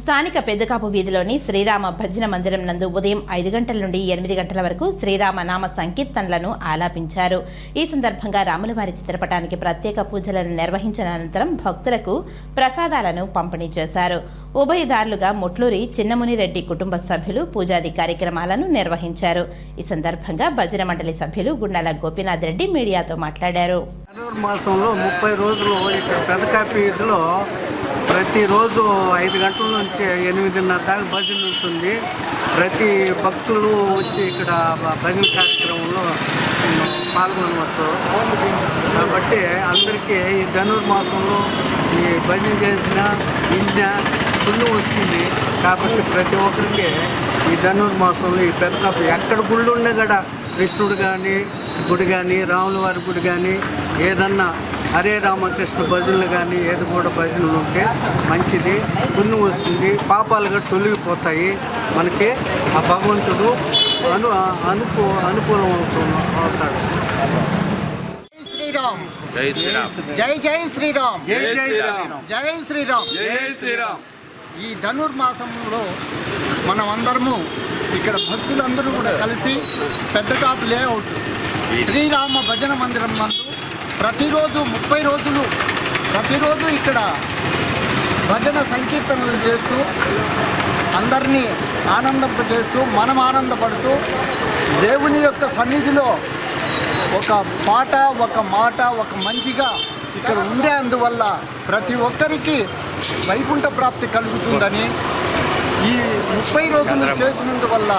స్థానిక పెద్దకాపు వీధిలోని శ్రీరామ భజన మందిరం నందు ఉదయం ఐదు గంటల నుండి ఎనిమిది గంటల వరకు శ్రీరామ నామ సంకీర్తనలను ఆలాపించారు. ఈ సందర్భంగా రాములవారి చిత్రపటానికి ప్రత్యేక పూజలను నిర్వహించిన అనంతరం భక్తులకు ప్రసాదాలను పంపిణీ చేశారు. ఉభయదారులుగా ముట్లూరి చిన్నమునిరెడ్డి కుటుంబ సభ్యులు పూజాది కార్యక్రమాలను నిర్వహించారు. ఈ సందర్భంగా భజన మండలి సభ్యులు గుండాల గోపీనాథ్ రెడ్డి మీడియాతో మాట్లాడారు. మాసంలో ముప్పై రోజులు ఇక్కడ పెదకాపి ప్రతిరోజు ఐదు గంటల నుంచి ఎనిమిదిన్నర దాకా భజన ఉంటుంది. ప్రతి భక్తులు వచ్చి ఇక్కడ భజన కార్యక్రమంలో పాల్గొనవచ్చు. కాబట్టి అందరికీ ఈ ధనుర్మాసంలో ఈ భజన చేసిన విద్య పుణ్యం వస్తుంది. కాబట్టి ప్రతి ఒక్కరికి ఈ ధనుర్మాసంలో ఈ పెద్ద ఎక్కడ గుళ్ళు ఉన్నా కూడా కృష్ణుడు కానీ గుడి కానీ రాముల వారి గుడి కానీ ఏదన్నా హరే రామకృష్ణ భజనలు కానీ ఏది కూడా భజనలు ఉంటే మంచిది పుణ్యం వస్తుంది పాపాలు కూడా తొలగిపోతాయి. మనకి ఆ భగవంతుడు అను అనుకూ అనుకూలం అవుతు- అవుతాడు. జై శ్రీరామ్. జై శ్రీరామ్. జై జై శ్రీరామ్. జై జై శ్రీరామ్. జై శ్రీరామ్. జై శ్రీరామ్. ఈ ధనుర్మాసంలో మనం అందరము ఇక్కడ భక్తులందరూ కూడా కలిసి పెద్ద కాపు లేఅవుట్ శ్రీరామ భజన మందిరం నందు ప్రతిరోజు ముప్పై రోజులు ప్రతిరోజు ఇక్కడ భజన సంకీర్తనలు చేస్తూ అందరినీ ఆనందింపజేస్తూ మనం ఆనందపడుతూ దేవుని యొక్క సన్నిధిలో ఒక పాట ఒక మాట ఒక మంచిగా ఇక్కడ ఉండే అందువల్ల ప్రతి ఒక్కరికి వైకుంఠ ప్రాప్తి కలుగుతుందని ఈ ముప్పై రోజులు చేసినందువల్ల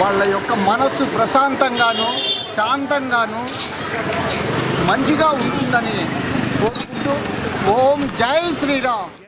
వాళ్ళ యొక్క మనస్సు ప్రశాంతంగాను శాంతంగాను మంచిగా ఉంటుందని కోరుకుంటూ ఓం జై శ్రీరామ్.